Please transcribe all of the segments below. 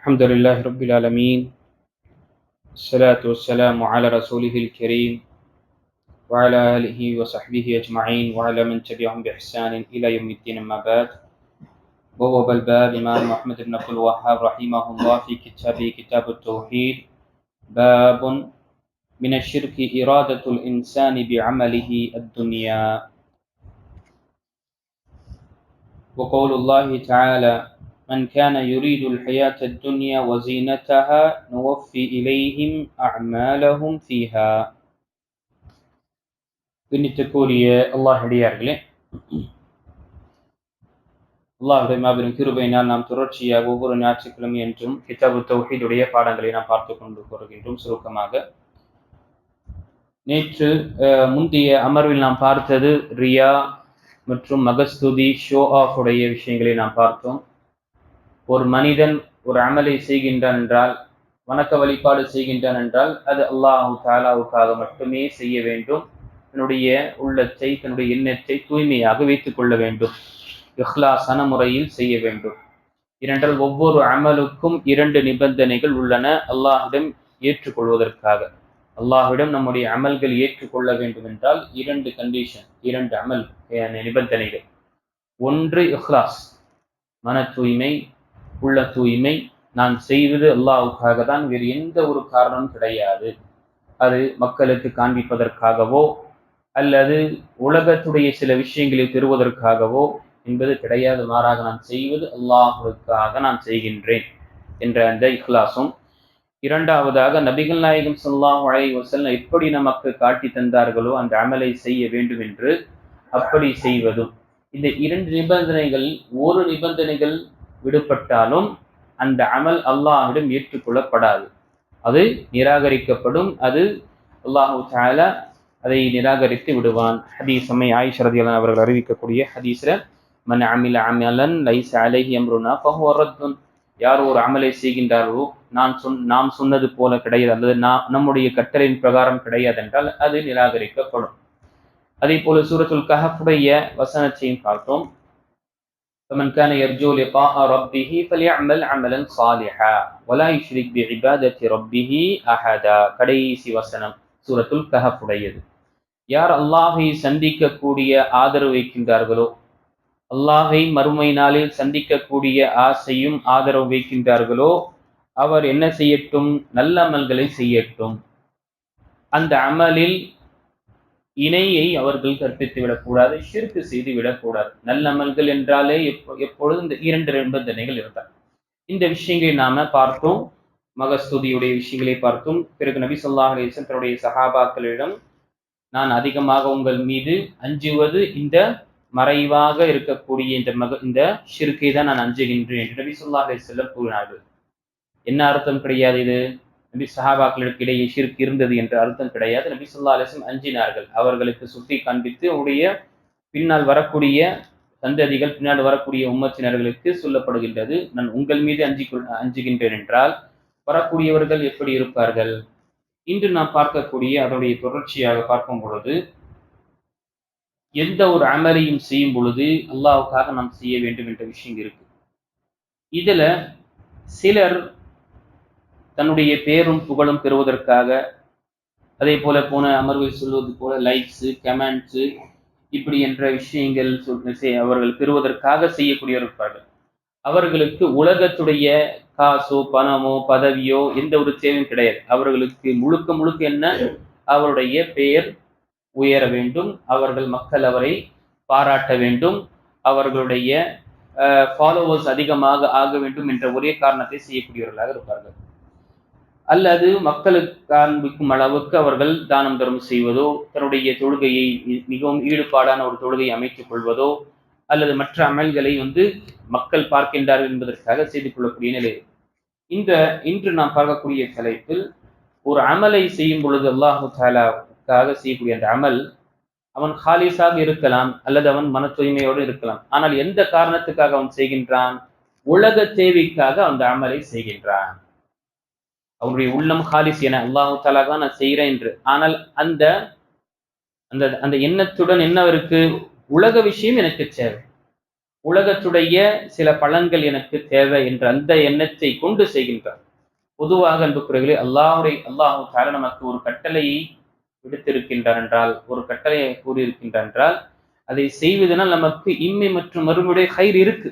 الحمد لله رب العالمين. الصلاة والسلام على رسوله الكريم وعلى آله وصحبه أجمعين وعلى من تبعهم بإحسان إلى يوم الدين أما بعد. بوب الباب إمام محمد بن عبد الوهاب رحمه الله في كتابه كتاب التوحيد. باب من الشرك إرادة الإنسان بعمله الدنيا. وقول الله تعالى من كان يريد الحياة الدنيا وزينتها نوفي إليهم أعمالهم فيها கண்ணியத்துக்குரிய அல்லாஹ் அடியார்களே அல்லாஹுடைய மாபெரும் கிருபையினால் நாம் தொடர்ச்சியாக ஒவ்வொரு ஞாயிற்றுக்கிழமை என்றும் கிதாபு தௌஹீதுடைய பாடங்களை நாம் பார்த்து கொண்டு வருகின்றோம் சுருக்கமாக நேற்று அஹ், முந்தைய அமர்வில் நாம் பார்த்தது ரியா மற்றும் மகஸ்துதி ஷோ ஆஃப் உடைய விஷயங்களை நாம் பார்த்தோம் ஒரு மனிதன் ஒரு அமலை செய்கின்றான் என்றால் வணக்க வழிபாடு செய்கின்றான் என்றால் அது அல்லாஹு தாலாவுக்காக மட்டுமே செய்ய வேண்டும். தன்னுடைய உள்ளத்தை தன்னுடைய எண்ணத்தை தூய்மையாக வைத்துக் கொள்ள வேண்டும். இஹ்லாசன முறையில் செய்ய வேண்டும். இரண்டால் ஒவ்வொரு அமலுக்கும் இரண்டு நிபந்தனைகள் உள்ளன அல்லாஹிடம் ஏற்றுக்கொள்வதற்காக. அல்லாஹிடம் நம்முடைய அமல்கள் ஏற்றுக்கொள்ள வேண்டும் என்றால் இரண்டு கண்டிஷன் இரண்டு அமல் நிபந்தனைகள். ஒன்று இஹ்லாஸ் மன தூய்மை உள்ள தூய்மை நான் செய்வது அல்லாவுக்காக தான் வேறு எந்த ஒரு காரணமும் கிடையாது. அது மக்களுக்கு காண்பிப்பதற்காகவோ அல்லது உலகத்துடைய சில விஷயங்களை பெறுவதற்காகவோ என்பது கிடையாது. மாறாக நான் செய்வது அல்லாஹுக்காக நான் செய்கின்றேன் என்ற அந்த இஹ்லாசும். இரண்டாவதாக நபிகள் நாயகம் ஸல்லல்லாஹு அலைஹி வசல் எப்படி நமக்கு காட்டி தந்தார்களோ அந்த அமலை செய்ய வேண்டும் என்று அப்படி செய்வதும். இந்த இரண்டு நிபந்தனைகள் ஒரு நிபந்தனைகள் விடுபட்டாலும் அந்த அமல் அல்லாஹ்விடம் ஏற்றுக்கொள்ளப்படாது. அது நிராகரிக்கப்படும் அது அல்லாஹு தஆலா அதை நிராகரித்து விடுவான். ஹதீஸ் அம்மை ஆயிஷா அவர்கள் அறிவிக்கக்கூடிய ஹதீஸ்ல மன் அமில அமலன் லைஸ அலைஹி அம்ருனா பஹுவரத்துன் யார் ஒரு அமலை செய்கின்றாரோ நான் சொன் நாம் சொன்னது போல கிடையாது அல்லது நான் நம்முடைய கட்டளையின் பிரகாரம் கிடையாது என்றால் அது நிராகரிக்கப்படும். அதே போல சூரத்துல் கஹஃபுடைய வசனத்தையும் பார்த்தோம். فمن كان يرجو لقاء ربه فليعمل عملا صالحا ولا يشرك بعبادة ربه أحدا கடைசி வசனம் சூரத்துல் கஹஃப் உடையது யார் அல்லாஹை சந்திக்கக்கூடிய ஆதரவு வைக்கின்றார்களோ அல்லாஹை மறுமை நாளில் சந்திக்கக்கூடிய ஆசையும் ஆதரவு வைக்கின்றார்களோ அவர் என்ன செய்யட்டும் நல்ல அமல்களை செய்யட்டும் அந்த அமலில் இணையை அவர்கள் கற்பித்து விடக்கூடாது ஷிர்கு செய்து விடக்கூடாது நல்ல அமல்கள் என்றாலே எப்போ எப்பொழுதும் இந்த இரண்டு நிபந்தனைகள் இருந்தார் இந்த விஷயங்களை நாம பார்த்தோம். மகஸ்துதியுடைய விஷயங்களை பார்த்தோம். பிறகு நபி சொல்லாஹ் அலிசன் தன்னுடைய சகாபாக்களிடம் நான் அதிகமாக உங்கள் மீது அஞ்சுவது இந்த மறைவாக இருக்கக்கூடிய இந்த மக இந்த ஷிர்கை தான் நான் அஞ்சுகின்றேன் என்று நபி சொல்லாஹ் அலிசல்லம் கூறினார்கள். என்ன அர்த்தம் கிடையாது இது? நபி சஹாபாக்களுக்கு இடையே ஷிர்க் இருந்தது என்ற அர்த்தம் கிடையாது. நபி சொல்லா அலிஸ்லம் அஞ்சினார்கள். அவர்களுக்கு சுட்டி காண்பித்து உடைய பின்னால் வரக்கூடிய சந்ததிகள் பின்னால் வரக்கூடிய உம்மத்தினர்களுக்கு சொல்லப்படுகின்றது. நான் உங்கள் மீது அஞ்சி அஞ்சுகின்றேன் என்றால் வரக்கூடியவர்கள் எப்படி இருப்பார்கள்? இன்று நாம் பார்க்கக்கூடிய அதனுடைய தொடர்ச்சியாக பார்க்கும் பொழுது எந்த ஒரு அமலையும் செய்யும் பொழுது அல்லாவுக்காக நாம் செய்ய வேண்டும் என்ற விஷயம் இருக்கு. இதுல சிலர் தன்னுடைய பேரும் புகழும் பெறுவதற்காக அதே போல போன அமர்வில் சொல்வது போல லைக்ஸு கமெண்ட்ஸு இப்படி என்ற விஷயங்கள் சொல் அவர்கள் பெறுவதற்காக செய்யக்கூடியவர் இருப்பார்கள் அவர்களுக்கு உலகத்துடைய காசோ பணமோ பதவியோ எந்த ஒரு தேவையும் கிடையாது. அவர்களுக்கு முழுக்க முழுக்க என்ன? அவருடைய பெயர் உயர வேண்டும். அவர்கள் மக்கள் அவரை பாராட்ட வேண்டும். அவர்களுடைய ஃபாலோவர்ஸ் அதிகமாக ஆக வேண்டும் என்ற ஒரே காரணத்தை செய்யக்கூடியவர்களாக இருப்பார்கள். அல்லது மக்களுக்கு காண்பிக்கும் அளவுக்கு அவர்கள் தானம் தர்மம் செய்வதோ தன்னுடைய தொழுகையை மிகவும் ஈடுபாடான ஒரு தொழுகையை அமைத்துக் கொள்வதோ அல்லது மற்ற அமல்களை வந்து மக்கள் பார்க்கின்றார்கள் என்பதற்காக செய்து கொள்ளக்கூடிய நிலை. இந்த இன்று நாம் பார்க்கக்கூடிய தலைப்பில் ஒரு அமலை செய்யும் பொழுது அல்லாஹு தாலாவுக்காக செய்யக்கூடிய அந்த அமல் அவன் ஹாலிஸாக இருக்கலாம் அல்லது அவன் மன தூய்மையோடு இருக்கலாம். ஆனால் எந்த காரணத்துக்காக அவன் செய்கின்றான்? உலக தேவைக்காக அந்த அமலை செய்கின்றான். அவருடைய உள்ளம் ஹாலிஸ் என அல்லாஹு தாலா தான் நான் செய்கிறேன் என்று. ஆனால் அந்த அந்த அந்த எண்ணத்துடன் என்ன இருக்கு? உலக விஷயம் எனக்கு தேவை. உலகத்துடைய சில பலன்கள் எனக்கு தேவை என்ற அந்த எண்ணத்தை கொண்டு செய்கின்றார். பொதுவாக அன்புக்குறைகளே அல்லாஹுடைய அல்லாஹு தாலா நமக்கு ஒரு கட்டளையை விடுத்திருக்கின்றார் என்றால் ஒரு கட்டளையை கூறியிருக்கின்றார் என்றால் அதை செய்வதனால் நமக்கு இம்மை மற்றும் மறுமுறை கயிறு இருக்கு.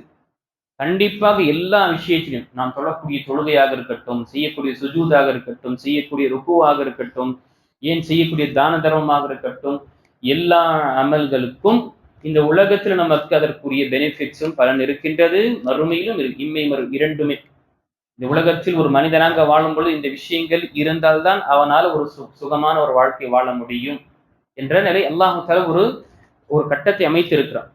கண்டிப்பாக எல்லா விஷயத்திலும் நாம் சொல்லக்கூடிய தொழுகையாக இருக்கட்டும் செய்யக்கூடிய சுஜூதாக இருக்கட்டும் செய்யக்கூடிய ருக்குவாக இருக்கட்டும் ஏன் செய்யக்கூடிய தான தர்மமாக இருக்கட்டும் எல்லா அமல்களுக்கும் இந்த உலகத்தில் நமக்கு அதற்குரிய பெனிஃபிட்ஸும் பலன் இருக்கின்றது. மறுமையிலும் இம்மை மறு இரண்டுமே. இந்த உலகத்தில் ஒரு மனிதனாக வாழும் பொழுது இந்த விஷயங்கள் இருந்தால்தான் அவனால் ஒரு சு- சுகமான ஒரு வாழ்க்கை வாழ முடியும் என்ற நிலை அல்லாஹு ஒரு ஒரு கட்டத்தை அமைத்திருக்கிறான்.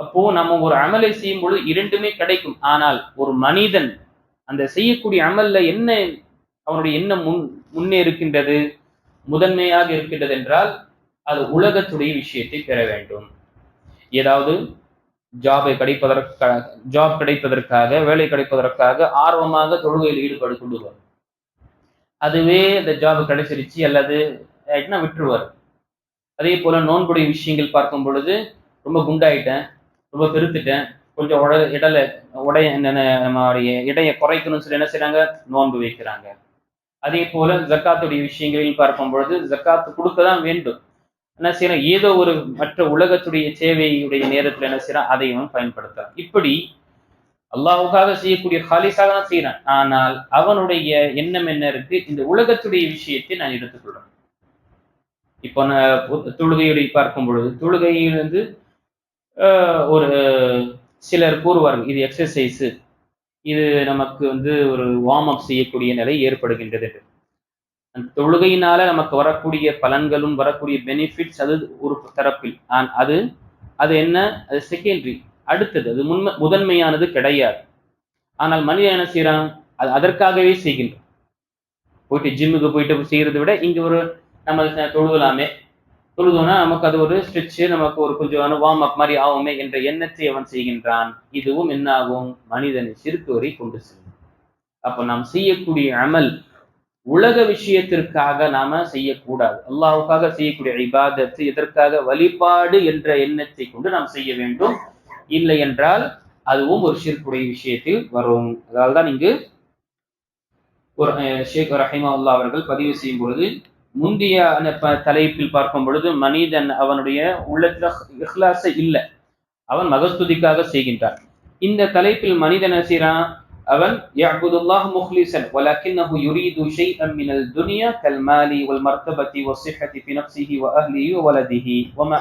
அப்போ நம்ம ஒரு அமலை செய்யும் பொழுது இரண்டுமே கிடைக்கும். ஆனால் ஒரு மனிதன் அந்த செய்யக்கூடிய அமல்ல என்ன அவனுடைய என்ன முன் முன்னே இருக்கின்றது முதன்மையாக இருக்கின்றது என்றால் அது உலகத்துடைய விஷயத்தை பெற வேண்டும். ஏதாவது ஜாபை கிடைப்பதற்காக ஜாப் கிடைப்பதற்காக வேலை கிடைப்பதற்காக ஆர்வமாக தொழுகையில் ஈடுபடு கொள்ளுவார். அதுவே இந்த ஜாப் கிடைச்சிருச்சு அல்லது விட்டுருவார். அதே போல நோன்புடைய விஷயங்கள் பார்க்கும் பொழுது ரொம்ப குண்டாயிட்டேன். ரொம்ப பெருத்துட்டேன். கொஞ்சம் உட இடல உடைய என்னென்ன நம்மளுடைய இடையை குறைக்கணும்னு சொல்லி என்ன செய்றாங்க? நோன்பு வைக்கிறாங்க. அதே போல ஜக்காத்துடைய விஷயங்களில் பார்க்கும் பொழுது ஜக்காத்து கொடுக்க தான் வேண்டும். என்ன செய்யணும்? ஏதோ ஒரு மற்ற உலகத்துடைய சேவையுடைய நேரத்தில் என்ன செய்யறான்? அதையும் பயன்படுத்தலாம் இப்படி அல்லாஹுக்காக செய்யக்கூடிய ஹாலிஸாக தான் செய்யறான் ஆனால் அவனுடைய எண்ணம் என்ன இருக்கு? இந்த உலகத்துடைய விஷயத்தை நான் எடுத்துக்கொள்றேன். இப்போ நான் தொழுகையுடைய பார்க்கும் பொழுது தொழுகையிலிருந்து ஒரு சிலர் கூறுவார்கள் இது எக்ஸசைஸ் இது நமக்கு வந்து ஒரு வார்ம் அப் செய்யக்கூடிய நிலை ஏற்படுகின்றது அந்த தொழுகையினால நமக்கு வரக்கூடிய பலன்களும் வரக்கூடிய பெனிஃபிட்ஸ் அது ஒரு தரப்பில். ஆன் அது அது என்ன? அது செகண்டரி அடுத்தது அது முன்மை முதன்மையானது கிடையாது. ஆனால் மனிதன் என்ன செய்யறான் அது அதற்காகவே செய்கின்றான். போயிட்டு ஜிம்முக்கு போயிட்டு செய்கிறத விட இங்க ஒரு நம்ம தொழுகலாமே. தொழுதோம்னா நமக்கு அது ஒரு ஸ்ட்ரெச் நமக்கு ஒரு கொஞ்சம் வார்ம் அப் மாதிரி ஆகுமே என்ற எண்ணத்தை அவன் செய்கின்றான். இதுவும் என்ன ஆகும் மனிதனை சிறுக்கு வரை கொண்டு செல்லும். அப்ப நாம் செய்யக்கூடிய அமல் உலக விஷயத்திற்காக நாம செய்யக்கூடாது. அல்லாவுக்காக செய்யக்கூடிய இபாதத்து எதற்காக வழிபாடு என்ற எண்ணத்தை கொண்டு நாம் செய்ய வேண்டும். இல்லை என்றால் அதுவும் ஒரு ஷிர்குடைய விஷயத்தில் வரும். அதால்தான் இங்கு ஒரு ஷேக் ரஹிமா அவர்கள் பதிவு செய்யும் பொழுது முந்திய தலைப்பில் பார்க்கும் பொழுது மனிதன் அவனுடைய உள்ளத்துல இஹ்லாச இல்லை. அவன் மகஸ்துதிக்காக செய்கின்றான். இந்த தலைப்பில் மனிதன் செய்கிறான் அவன் யாகுதுல்லாஹ் முஹ்லிசன் வலக்கின்னஹு யுரீது ஷைஅம் மினல் துனியா கல் மாலி வல் மர்தபதி வ சிஹதி ஃபி நஃப்ஸிஹி அஹ்லிஹி வ வலதிஹி வ மா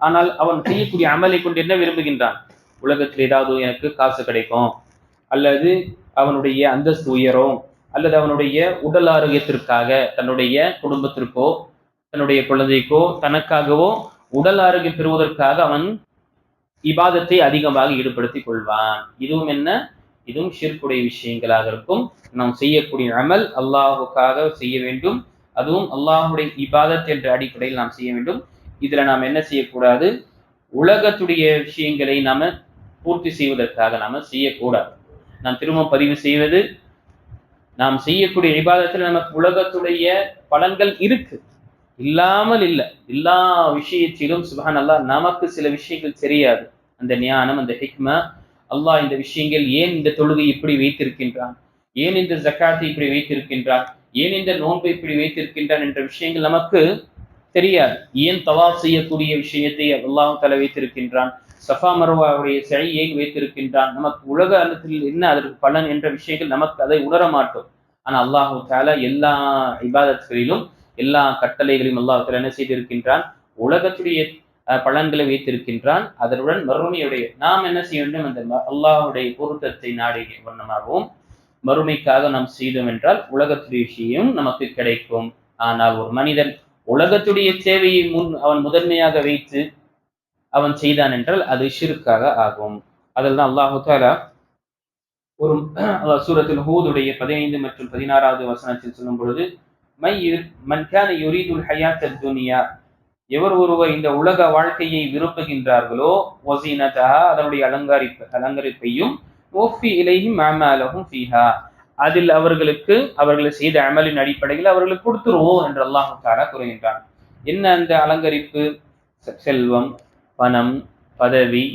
ஆனால் அவன் செய்யக்கூடிய அமலை கொண்டு என்ன விரும்புகின்றான்? உலகத்தில் ஏதாவது எனக்கு காசு கிடைக்கும் அல்லது அவனுடைய அந்தஸ்து உயரும். அல்லது அவனுடைய உடல் ஆரோக்கியத்திற்காக தன்னுடைய குடும்பத்திற்கோ தன்னுடைய குழந்தைக்கோ தனக்காகவோ உடல் ஆரோக்கியம் பெறுவதற்காக அவன் இபாதத்தை அதிகமாக ஈடுபடுத்திக் கொள்வான். இதுவும் என்ன? இதுவும் ஷிர்குடைய விஷயங்களாக இருக்கும். நாம் செய்யக்கூடிய அமல் அல்லாஹுக்காக செய்ய வேண்டும். அதுவும் அல்லாஹுடைய இபாதத் என்ற அடிப்படையில் நாம் செய்ய வேண்டும். இதுல நாம் என்ன செய்யக்கூடாது? உலகத்துடைய விஷயங்களை நாம பூர்த்தி செய்வதற்காக நாம செய்யக்கூடாது. நாம் திரும்ப பதிவு செய்வது நாம் செய்யக்கூடிய விவாதத்தில் நமக்கு உலகத்துடைய பலன்கள் இருக்கு. இல்லாமல் இல்லை. எல்லா விஷயத்திலும் சுபான் அல்லாஹ் நமக்கு சில விஷயங்கள் தெரியாது. அந்த ஞானம் அந்த ஹிக்மா அல்லாஹ் இந்த விஷயங்கள் ஏன் இந்த தொழுகை இப்படி வைத்திருக்கின்றான்? ஏன் இந்த ஜக்காத்தை இப்படி வைத்திருக்கின்றான்? ஏன் இந்த நோன்பை இப்படி வைத்திருக்கின்றான் என்ற விஷயங்கள் நமக்கு தெரியாது. ஏன் தவாப் செய்யக்கூடிய விஷயத்தை அல்லாஹ் தலை வைத்திருக்கின்றான்? சஃபா மருவாவுடைய சிலையை வைத்திருக்கின்றான். நமக்கு உலக அர்த்தத்தில் என்ன அதற்கு பலன் என்ற விஷயங்கள் நமக்கு அதை உணர மாட்டோம். ஆனால் அல்லாஹு தாலா எல்லா இபாதத்துகளிலும் எல்லா கட்டளைகளையும் அல்லாஹ் தாலா என்ன செய்திருக்கின்றான்? உலகத்துடைய பலன்களை வைத்திருக்கின்றான். அதனுடன் மறுமையுடைய நாம் என்ன செய்ய வேண்டும் அந்த அல்லாஹுடைய அல்லாஹ்வுடைய பொருத்தத்தை நாடிய வண்ணமாகவும் மறுமைக்காக நாம் செய்தோம் என்றால் உலகத்துடைய விஷயம் நமக்கு கிடைக்கும். ஆனால் ஒரு மனிதன் உலகத்துடைய தேவையை முன் அவன் முதன்மையாக வைத்து அவன் செய்தான் என்றால் அது ஷிருக்காக ஆகும். அதில் தான் அல்லாஹு தாலா ஒரு சூரத்தில் ஹூதுடைய பதினைந்து மற்றும் பதினாறாவது வசனத்தில் சொல்லும் பொழுது மை மன்கான யுரீதுல் ஹயாத் துனியா எவர் ஒருவர் இந்த உலக வாழ்க்கையை விரும்புகின்றார்களோ ஒசீனதா அதனுடைய அலங்கரிப்பு அலங்கரிப்பையும் ஓஃபி இலையும் மேமாலகும் ஃபீஹா அதில் அவர்களுக்கு அவர்கள் செய்த அமலின் அடிப்படையில் அவர்களுக்கு கொடுத்துருவோம் என்று அல்லாஹு தாரா கூறுகின்றான். என்ன அந்த அலங்கரிப்பு? செல்வம். பணம் பதவி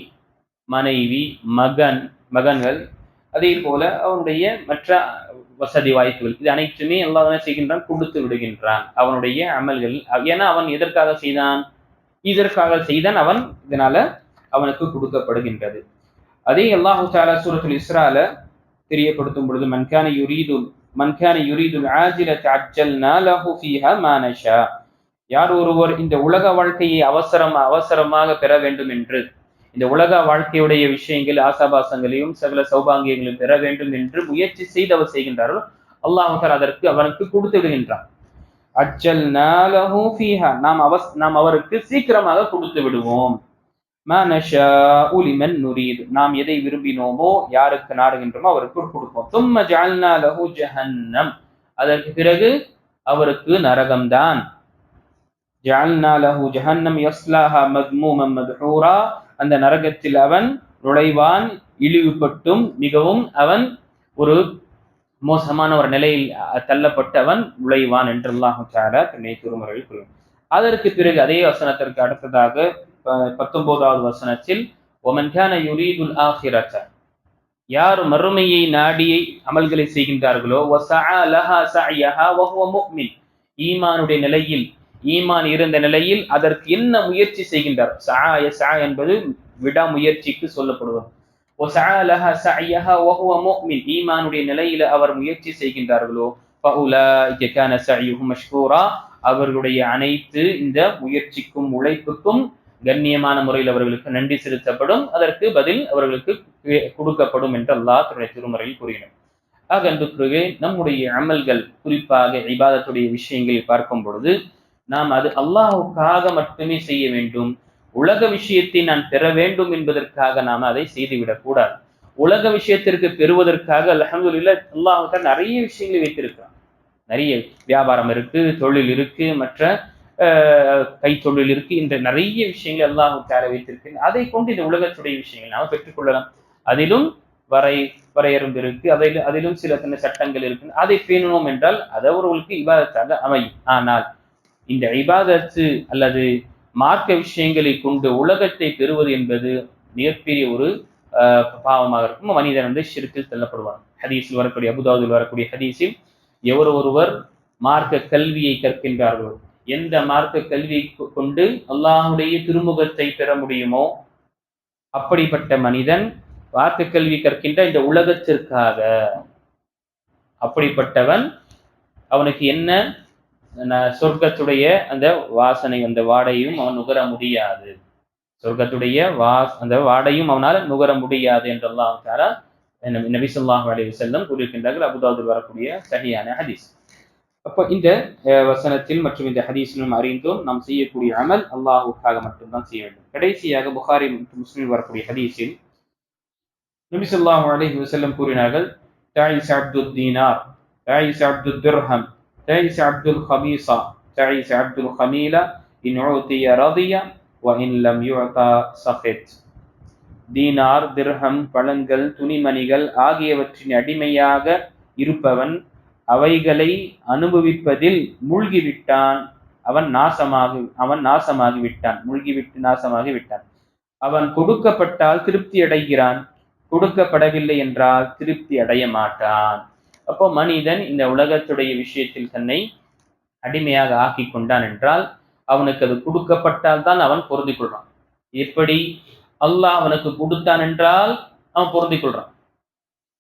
மனைவி மகன் மகன்கள் அதே போல அவனுடைய மற்ற வசதி வாய்ப்புகள். இது அனைத்துமே அல்லாஹ் செய்கின்றான் கொடுத்து விடுகின்றான். அவனுடைய அமல்கள் ஏன்னா அவன் எதற்காக செய்தான்? இதற்காக செய்தான் அவன் இதனால அவனுக்கு கொடுக்கப்படுகின்றது. அதே அல்லாஹு தாலா சூரத்துல் இஸ்ரால தெரியப்படுத்தும் பொழுது மன்கான யுரீது மன்கான யுரீது ஆஜில அஜல்னா நாலஹு ஃபீஹா மானஷா யார் ஒருவர் இந்த உலக வாழ்க்கையை அவசரம் அவசரமாக பெற வேண்டும் என்று இந்த உலக வாழ்க்கையுடைய விஷயங்கள் ஆசாபாசங்களையும் சகல சௌபாங்கியங்களையும் பெற வேண்டும் என்று முயற்சி செய்து அவர் செய்கின்றாரோ அல்லாஹால் அதற்கு அவனுக்கு கொடுத்து விடுகின்றான். அச்சல் நாம் அவஸ் நாம் அவருக்கு சீக்கிரமாக கொடுத்து விடுவோம். உலிமன் நுரீது. நாம் எதை விரும்பினோமோ யாருக்கு நாடுகின்றோமோ அவருக்கு கொடுப்போம். தும்ம ஜால்னா லஹு ஜஹன்னம் அதற்கு பிறகு அவருக்கு நரகம்தான். ஜால்னா லஹு ஜஹன்னம் யஸ்லாஹா மத்மூமம் மத்ஹூரா. அந்த நரகத்தில் அவன் நுழைவான் இழிவுபட்டும் மிகவும் அவன் ஒரு மோசமான ஒரு நிலையில் தள்ளப்பட்டு அவன் நுழைவான் என்றெல்லாம் அல்லாஹு திருமுறையில் கூறும் அதற்கு பிறகு அதே வசனத்திற்கு அடுத்ததாக பத்தொன்பதாவது வசனத்தில் ஒமன்கான யுரீதுல் ஆஹிரத யார் மறுமையை நாடியை அமல்களை செய்கின்றார்களோ ஈமானுடைய நிலையில் ஈமான் இருந்த நிலையில் அதற்கு என்ன முயற்சி செய்கின்றார்? சா சா என்பது விடாமுயற்சிக்கு சொல்லப்படுவது. ஈமானுடைய நிலையில அவர் முயற்சி செய்கின்றார்களோ? அவர்களுடைய அனைத்து இந்த முயற்சிக்கும் உழைப்புக்கும் கண்ணியமான முறையில் அவர்களுக்கு நன்றி செலுத்தப்படும். அதற்கு பதில் அவர்களுக்கு கொடுக்கப்படும் என்று அல்லாஹ் தன்னுடைய திருமுறையில் கூறினார் ஆக அன்புக்குருவே நம்முடைய அமல்கள் குறிப்பாக இபாதத்துடைய விஷயங்களில் பார்க்கும் பொழுது நாம் அது அல்லாஹுக்காக மட்டுமே செய்ய வேண்டும். உலக விஷயத்தை நான் பெற வேண்டும் என்பதற்காக நாம் அதை செய்துவிடக் கூடாது. உலக விஷயத்திற்கு பெறுவதற்காக அலமதுல்ல அல்லாஹால நிறைய விஷயங்களை வைத்திருக்கிறான். நிறைய வியாபாரம் இருக்கு தொழில் இருக்கு மற்ற கைத்தொழில் இருக்கு இந்த நிறைய விஷயங்கள் அல்லாஹுக்காக வைத்திருக்கு அதை கொண்டு இந்த உலகத்துடைய விஷயங்கள் நாம் பெற்றுக்கொள்ளலாம். அதிலும் வரை வரையறும்பு இருக்கு அதில் அதிலும் சில சின்ன சட்டங்கள் இருக்கு. அதை பேணணும் என்றால் அது அவர்களுக்கு இபாதத்தாக அமையும். ஆனால் இந்த இபாதத்து அல்லது மார்க்க விஷயங்களை கொண்டு உலகத்தை பெறுவது என்பது மிகப்பெரிய ஒரு பாவமாக இருக்கும். மனிதன் வந்து சிறுக்கில் செல்லப்படுவார் ஹதீஸில் வரக்கூடிய அபுதாவில் வரக்கூடிய ஹதீஸில் எவர் ஒருவர் மார்க்க கல்வியை கற்கின்றார்களோ எந்த மார்க்க கல்வியை கொண்டு அல்லாஹுடைய திருமுகத்தை பெற முடியுமோ அப்படிப்பட்ட மனிதன் மார்க்க கல்வி கற்கின்ற இந்த உலகத்திற்காக அப்படிப்பட்டவன் அவனுக்கு என்ன சொர்க்கத்துடைய அந்த வாசனை அந்த வாடையும் அவன் நுகர முடியாது. சொர்க்கத்துடைய வாஸ் அந்த வாடையும் அவனால் நுகர முடியாது என்றெல்லாம் தாரா நபி சொல்லாஹ் அலி செல்லம் கூறியிருக்கின்றார்கள். அபுதாபில் வரக்கூடிய சரியான ஹதீஸ். அப்போ இந்த வசனத்தில் மற்றும் இந்த ஹதீஸிலும் அறிந்தும் நாம் செய்யக்கூடிய அமல் அல்லாஹுக்காக மட்டும்தான் செய்ய வேண்டும். கடைசியாக புகாரி மற்றும் முஸ்லீம் வரக்கூடிய ஹதீஸில் நபி சொல்லாஹ் அலஹி வசல்லம் கூறினார்கள் தாயிஸ் அப்துல் தீனார் தாயிஸ் அப்துல் துர்ஹம் تعيس عبد الخميصة تعيس عبد الخميلة إن أعطي رضي وإن لم يعطى سخط தீனார் திர்ஹம் பழங்கள் துணிமணிகள் ஆகியவற்றின் அடிமையாக இருப்பவன் அவைகளை அனுபவிப்பதில் மூழ்கிவிட்டான் அவன் நாசமாகி அவன் நாசமாகி விட்டான் மூழ்கிவிட்டு நாசமாகி விட்டான் அவன் கொடுக்கப்பட்டால் திருப்தி அடைகிறான் கொடுக்கப்படவில்லை என்றால் திருப்தி அடைய மாட்டான் அப்போ மனிதன் இந்த உலகத்துடைய விஷயத்தில் தன்னை அடிமையாக ஆக்கி கொண்டான் என்றால் அவனுக்கு அது கொடுக்கப்பட்டால் தான் அவன் பொருந்திக் கொள்றான் எப்படி? அல்லாஹ் அவனுக்கு கொடுத்தான் என்றால் அவன் பொருந்திக் கொள்றான்.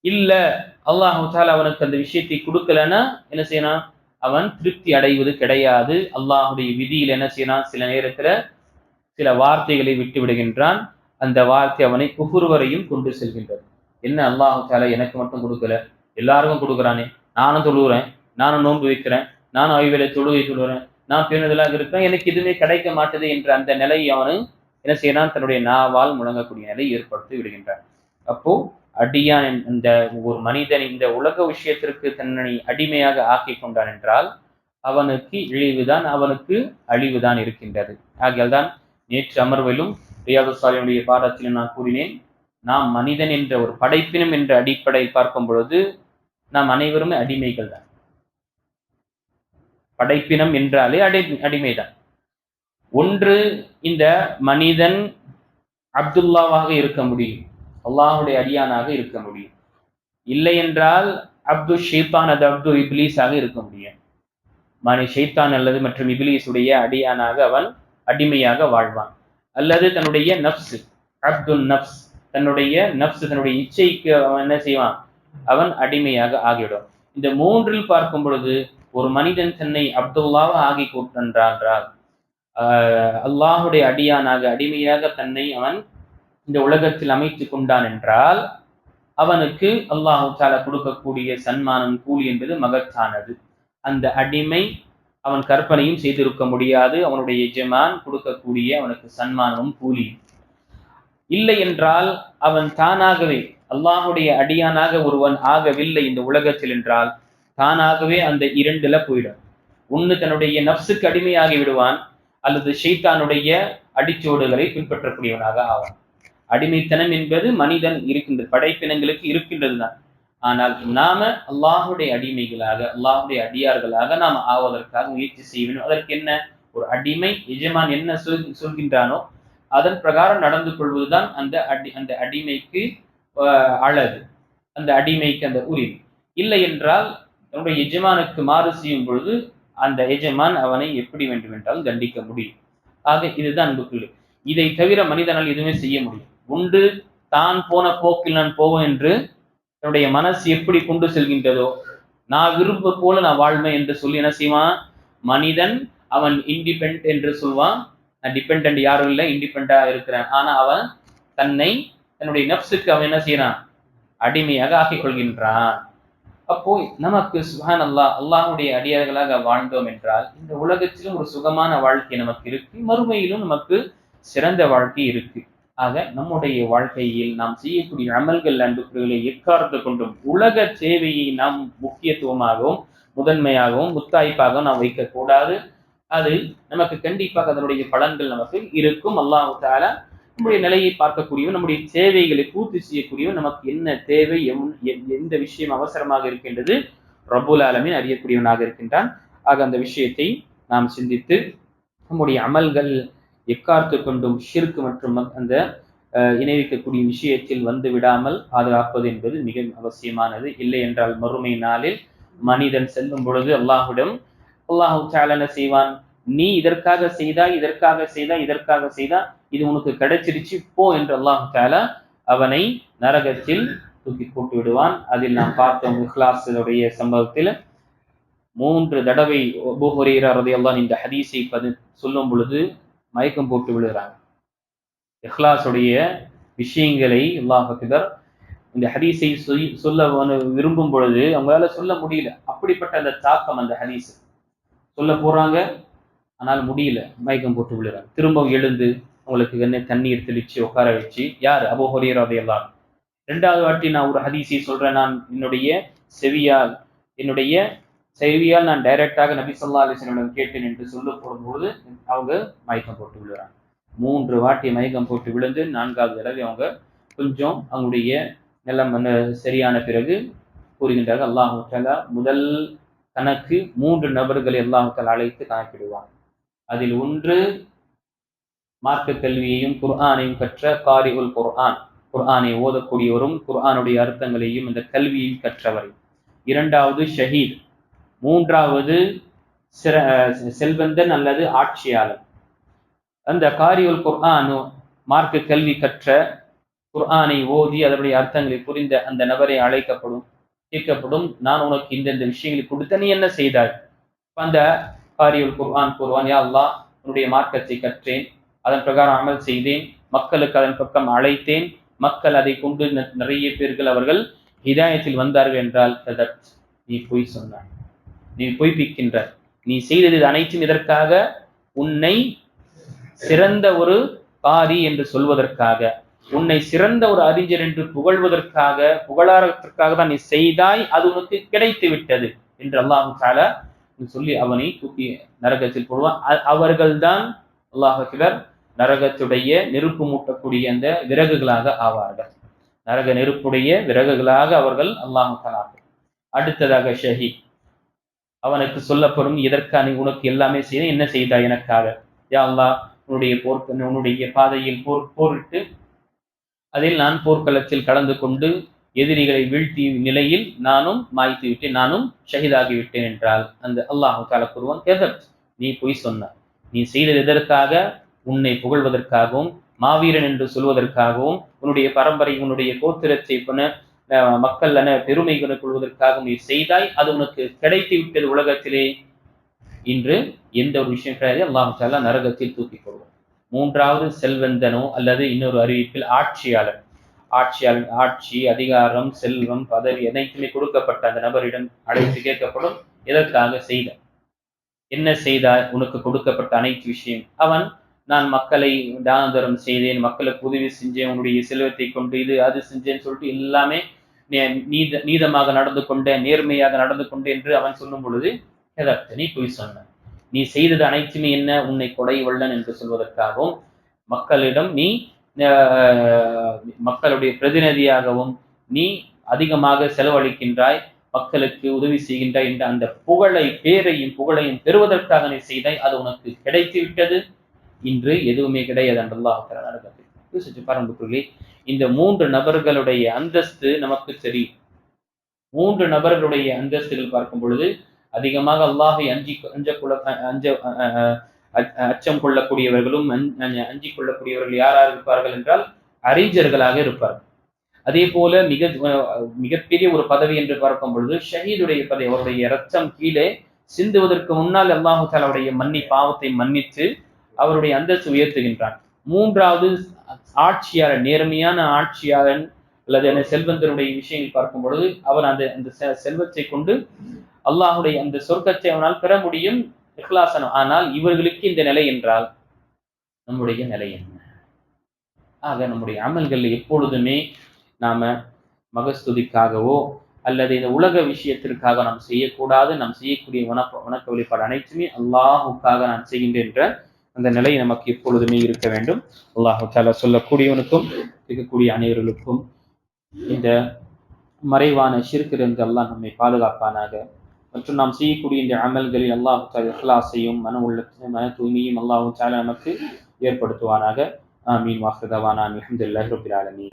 இல்ல அல்லாஹ் அவனுக்கு அந்த விஷயத்தை கொடுக்கலன்னா என்ன செய்யணும் அவன் திருப்தி அடைவது கிடையாது. அல்லாஹுடைய விதியில் என்ன செய்யணும் சில நேரத்துல சில வார்த்தைகளை விட்டு விடுகின்றான். அந்த வார்த்தை அவனை குகுர்வரையும் கொண்டு செல்கின்றது. என்ன? அல்லாஹு தாலா எனக்கு மட்டும் கொடுக்கல. எல்லாருக்கும் கொடுக்குறானே. நானும் தொழுகிறேன் நானும் நோன்பு வைக்கிறேன். நானும் ஐவேளை தொழுகை தொழுகிறேன் நான் பேணுதலாக இருக்கிறேன் எனக்கு எதுவுமே கிடைக்க மாட்டேது என்ற அந்த நிலையை அவனு என்ன செய்யறான்? தன்னுடைய நாவால் முழங்கக்கூடிய நிலை ஏற்படுத்தி விடுகின்றான். அப்போ அடியான் இந்த ஒரு மனிதன் இந்த உலக விஷயத்திற்கு தன்னை அடிமையாக ஆக்கி கொண்டான் என்றால் அவனுக்கு இழிவுதான் அவனுக்கு அழிவுதான் இருக்கின்றது. ஆகியால் தான் நேற்று அமர்விலும் ரியாது சாலினுடைய பாடத்தில் நான் கூறினேன் நாம் மனிதன் என்ற ஒரு படைப்பினம் என்ற அடிப்படை பார்க்கும் பொழுது நாம் அனைவருமே அடிமைகள் தான். படைப்பினம் என்றாலே அடை அடிமைதான். ஒன்று இந்த மனிதன் அப்துல்லாவாக இருக்க முடியும். அல்லாஹுடைய அடியானாக இருக்க முடியும். இல்லை என்றால் அப்து ஷெய்தான் அது அப்து இப்லீஸாக இருக்க முடியும். மணி ஷெய்தான் அல்லது மற்றும் இபிலிஸுடைய அடியானாக அவன் அடிமையாக வாழ்வான். அல்லது தன்னுடைய நப்ஸ் அப்துல் நப்ஸ் தன்னுடைய நப்ஸ் தன்னுடைய இச்சைக்கு அவன் என்ன செய்வான்? அவன் அடிமையாக ஆகிவிடும். இந்த மூன்றில் பார்க்கும் பொழுது ஒரு மனிதன் தன்னை அப்துல்லாவ ஆகி கொண்டென்றால் அல்லாஹுடைய அடியானாக அடிமையாக தன்னை அவன் இந்த உலகத்தில் அமைத்து கொண்டான் என்றால் அவனுக்கு அல்லாஹு தாலா கொடுக்கக்கூடிய சன்மானம் கூலி என்பது மகத்தானது. அந்த அடிமை அவன் கற்பனையும் செய்திருக்க முடியாது. அவனுடைய எஜமான் கொடுக்கக்கூடிய அவனுக்கு சன்மானமும் கூலி இல்லை என்றால் அவன் தானாகவே அல்லாஹுடைய அடியானாக ஒருவன் ஆகவில்லை இந்த உலகத்தில் என்றால் தானாகவே அந்த இரண்டுல போயிடும். ஒன்று தன்னுடைய நப்சுக்கு அடிமையாகி விடுவான் அல்லது ஷெய்தானுடைய அடிச்சோடுகளை பின்பற்றக்கூடியவனாக ஆவான். அடிமைத்தனம் என்பது மனிதன் இருக்கின்றது படைப்பினங்களுக்கு இருக்கின்றது தான் ஆனால் நாம அல்லாஹுடைய அடிமைகளாக அல்லாஹுடைய அடியார்களாக நாம் ஆவதற்காக முயற்சி செய்ய வேண்டும் அதற்கு என்ன ஒரு அடிமை எஜமான் என்ன சொல் சொல்கின்றானோ அதன் பிரகாரம் நடந்து கொள்வதுதான் அந்த அடி அந்த அடிமைக்கு அழகு. அந்த அடிமைக்கு அந்த உரிமை இல்லை என்றால் தன்னுடைய எஜமானுக்கு மாறு செய்யும் பொழுது அந்த எஜமான் அவனை எப்படி வேண்டுமென்றால் தண்டிக்க முடியும். ஆக இதுதான் அன்புக்குள்ளு இதை தவிர மனிதனால் எதுவுமே செய்ய முடியும். உண்டு தான் போன போக்கில் நான் போவேன் என்று என்னுடைய மனசு எப்படி கொண்டு செல்கின்றதோ நான் விரும்ப போல நான் வாழ்மை என்று சொல்லி என்ன செய்வான்? மனிதன் அவன் இண்டிபெண்ட் என்று சொல்வான். நான் டிபெண்ட் யாரும் இல்லை இண்டிபெண்டாக இருக்கிறேன். ஆனால் அவன் தன்னை தன்னுடைய நப்சுக்கு அவன் என்ன செய்யறான்? அடிமையாக ஆக்கிக் கொள்கின்றான் அப்போ நமக்கு சுகான் அல்லாஹ் அல்லாஹுடைய அடியார்களாக வாழ்ந்தோம் என்றால் இந்த உலகத்திலும் ஒரு சுகமான வாழ்க்கை நமக்கு இருக்கு. மறுமையிலும் நமக்கு சிறந்த வாழ்க்கை இருக்கு. ஆக நம்முடைய வாழ்க்கையில் நாம் செய்யக்கூடிய அமல்கள் அன்புகளை எக்காரத்து கொண்டும் உலக சேவையை நாம் முக்கியத்துவமாகவும் முதன்மையாகவும் முத்தாய்ப்பாகவும் நாம் வைக்கக்கூடாது. அது நமக்கு கண்டிப்பாக அதனுடைய பலன்கள் நமக்கு இருக்கும். அல்லாஹு நம்முடைய நிலையை பார்க்கக்கூடியவன் நம்முடைய தேவைகளை பூர்த்தி செய்யக்கூடியவன் நமக்கு என்ன தேவை எந்த விஷயம் அவசரமாக இருக்கின்றது ரபுல் ஆலமின் அறியக்கூடியவனாக இருக்கின்றான். ஆக அந்த விஷயத்தை நாம் சிந்தித்து நம்முடைய அமல்கள் எக்கார்த்து கொண்டும் ஷிர்க் மற்றும் அந்த இணைவிக்கக்கூடிய விஷயத்தில் வந்து விடாமல் பாதுகாப்பது என்பது மிக அவசியமானது. இல்லை என்றால் மறுமை நாளில் மனிதன் செல்லும் பொழுது அல்லாஹுடன் அல்லாஹு சாலன செய்வான். நீ இதற்காக செய்தா இதற்காக செய்தா இதற்காக செய்தா இது உனக்கு கிடைச்சிருச்சு போ என்று அல்லாஹு தாலா அவனை நரகத்தில் தூக்கி போட்டு விடுவான். அதில் நாம் பார்த்தோம் இஹ்லாஸுடைய சம்பவத்தில் மூன்று தடவை ரதையெல்லாம் இந்த ஹதீஸை பதி சொல்லும் பொழுது மயக்கம் போட்டு விழுகிறாங்க. இஹ்லாஸுடைய விஷயங்களை அல்லாஹிதர் இந்த ஹதீஸை சொல்ல விரும்பும் பொழுது அவங்களால சொல்ல முடியல. அப்படிப்பட்ட அந்த தாக்கம் அந்த ஹதீஸ் சொல்ல போகிறாங்க ஆனால் முடியல. மயக்கம் போட்டு விழுறாங்க. திரும்பவும் எழுந்து உங்களுக்கு என்ன தண்ணீர் தெளிச்சு உட்கார வச்சு யார்? அபோ ஹொரியர் எல்லாம் ரெண்டாவது வாட்டி நான் ஒரு ஹதீஸை சொல்கிறேன் நான் என்னுடைய செவியால் என்னுடைய செவியால் நான் டைரக்டாக நபி சொல்லா அலிசனிடம் கேட்டேன் என்று சொல்ல போடும்போது அவங்க மயக்கம் போட்டு விழுறாங்க. மூன்று வாட்டி மயக்கம் போட்டு விழுந்து நான்காவது தடவை அவங்க கொஞ்சம் அவங்களுடைய நிலம் சரியான பிறகு கூறுகின்றார்கள். அல்லாஹு முதல் தனக்கு மூன்று நபர்களை அல்லாஹு அழைத்து கணக்கிடுவான். அதில் ஒன்று மார்க்க கல்வியையும் குர்ஆனையும் கற்ற காரி குர்ஆன். குர்ஆனை ஓதக்கூடியவரும் குர்ஆனுடைய அர்த்தங்களையும் இந்த கல்வியில் கற்றவர். இரண்டாவது ஷஹீத். மூன்றாவது சிற செல்வந்தன் அல்லது ஆட்சியாளர் அந்த காரியுல் குர்ஆனு மார்க்க கல்வி கற்ற குர்ஆனை ஓதி அதனுடைய அர்த்தங்களை புரிந்த அந்த நபரை அழைக்கப்படும். கேட்கப்படும் நான் உனக்கு இந்தந்த விஷயங்களை கொடுத்த நீ என்ன செய்தாய்? அந்த காரியுல் குர்வான் கூறுவான் யா அல்லா உன்னுடைய மார்க்கத்தை கற்றேன். அதன் பிரகாரம் அமல் செய்தேன். மக்களுக்கு அதன் பக்கம் அழைத்தேன். மக்கள் அதை கொண்டு நிறைய பேர்கள் அவர்கள் ஹிதாயத்தில் வந்தார்கள் என்றால் நீ பொய் சொன்னாய். நீ பொய்ப்பிக்கின்ற நீ செய்தது அனைத்தும் இதற்காக உன்னை சிறந்த ஒரு காரி என்று சொல்வதற்காக. உன்னை சிறந்த ஒரு அறிஞர் என்று புகழ்வதற்காக புகழாரத்திற்காக தான் நீ செய்தாய் அது உனக்கு கிடைத்து விட்டது என்று அல்லாஹு தாலா சொல்லி அவனை தூக்கி நரகத்தில் போடுவான். அவர்கள்தான் அல்லாஹர் நரகத்துடைய நெருப்பு மூட்டக்கூடிய அந்த விறகுகளாக ஆவார்கள். நரக நெருப்புடைய விறகுகளாக அவர்கள் அல்லாஹு தாலா அடுத்ததாக ஷஹீத். அவனுக்கு சொல்லப்படும் எதற்காக நீ உனக்கு எல்லாமே செய்த என்ன செய்தாய் எனக்காக? யா அல்லா உன்னுடைய போர் உன்னுடைய பாதையில் போர் போரிட்டு அதில் நான் போர்க்களத்தில் கலந்து கொண்டு எதிரிகளை வீழ்த்திய நிலையில் நானும் மாய்த்து விட்டேன் நானும் ஷஹீதாகிவிட்டேன் என்றால் அந்த அல்லாஹு தாலா கூறுவான் கெதப் நீ பொய் சொன்ன நீ செய்தது எதற்காக? உன்னை புகழ்வதற்காகவும் மாவீரன் என்று சொல்வதற்காகவும் உன்னுடைய பரம்பரை உன்னுடைய கோத்திரத்தை பண்ண மக்கள் என பெருமை கொள்வதற்காக நீ செய்தாய். அது உனக்கு கிடைத்து விட்டது உலகத்திலே. இன்று எந்த ஒரு விஷயம் கிடையாது. அல்லாஹு தாலா நரகத்தில் தூக்கிக் கொள்வோம் மூன்றாவது செல்வந்தனோ அல்லது இன்னொரு அறிவிப்பில் ஆட்சியாளர் ஆட்சியாளர் ஆட்சி அதிகாரம் செல்வம் பதவி அனைத்துமே கொடுக்கப்பட்ட அந்த நபரிடம் அழைத்து கேட்கப்படும். எதற்காக செய்த? என்ன செய்தாய் உனக்கு கொடுக்கப்பட்ட அனைத்து விஷயம். அவன் நான் மக்களை தானதரம் செய்தேன் மக்களுக்கு உதவி செஞ்சேன் உன்னுடைய செல்வத்தை கொண்டு இது அது செஞ்சேன்னு சொல்லிட்டு எல்லாமே நீத நீதமாக நடந்து கொண்டேன் நேர்மையாக நடந்து கொண்டேன் என்று அவன் சொல்லும் பொழுது எதற்கு நீ பொய் சொன்ன. நீ செய்தது அனைத்துமே என்ன? உன்னை கொடை வள்ளன் என்று சொல்வதற்காகவும் மக்களிடம் நீ மக்களுடைய பிரதிநிதியாகவும் நீ அதிகமாக செலவழிக்கின்றாய் மக்களுக்கு உதவி செய்கின்றாய் என்ற அந்த புகழை பேரையும் புகழையும் பெறுவதற்காக நீ செய்தாய் அது உனக்கு கிடைத்து விட்டது. இன்று எதுவுமே கிடையாது என்றெல்லாம் யோசிச்சு பாருங்க இந்த மூன்று நபர்களுடைய அந்தஸ்து நமக்கு தெரியும். மூன்று நபர்களுடைய அந்தஸ்துகள் பார்க்கும் பொழுது அதிகமாக அல்லாஹை அஞ்சி அஞ்ச குல அஞ்ச அச்சம் கொள்ளக்கூடியவர்களும் அஞ்சி கொள்ளக்கூடியவர்கள் யாராக இருப்பார்கள் என்றால் அறிஞர்களாக இருப்பார்கள். அதே போல மிக மிகப்பெரிய ஒரு பதவி என்று பார்க்கும் பொழுது ஷஹீதுடைய பதவி அவருடைய ரத்தம் கீழே சிந்துவதற்கு முன்னால் அல்லாஹு தாலாவுடைய மன்னி பாவத்தை மன்னித்து அவருடைய அந்தஸ்து உயர்த்துகின்றான். மூன்றாவது ஆட்சியாளர் நேர்மையான ஆட்சியாளன் அல்லது என செல்வந்தருடைய விஷயங்கள் பார்க்கும் பொழுது அவர் அந்த அந்த செல்வத்தை கொண்டு அல்லாஹுடைய அந்த சொர்க்கத்தை அவனால் பெற முடியும் இஹ்லாசனம். ஆனால் இவர்களுக்கு இந்த நிலை என்றால் நம்முடைய நிலை என்ன? ஆக நம்முடைய அமல்கள் எப்பொழுதுமே நாம மகஸ்துதிக்காகவோ அல்லது இந்த உலக விஷயத்திற்காக நாம் செய்யக்கூடாது நாம் செய்யக்கூடிய வணக்க வணக்க வழிபாடு அனைத்துமே அல்லாஹுக்காக நான் செய்கின்றேன் என்ற அந்த நிலை நமக்கு எப்பொழுதுமே இருக்க வேண்டும். அல்லாஹு தாலா சொல்லக்கூடியவனுக்கும் இருக்கக்கூடிய அனைவர்களுக்கும் இந்த மறைவான சிறுக்கிலிருந்து எல்லாம் நம்மை பாதுகாப்பானாக மற்றும் நாம் செய்யக்கூடிய இந்த அமல்களில் அல்லாஹு தாலா இஹ்லாஸையும் மன உள்ள மன தூய்மையும் அல்லாஹு தாலா நமக்கு ஏற்படுத்துவானாக. ஆமீன். வாஹதவானா அலமதுல்லாஹி ரபில் ஆலமீன்.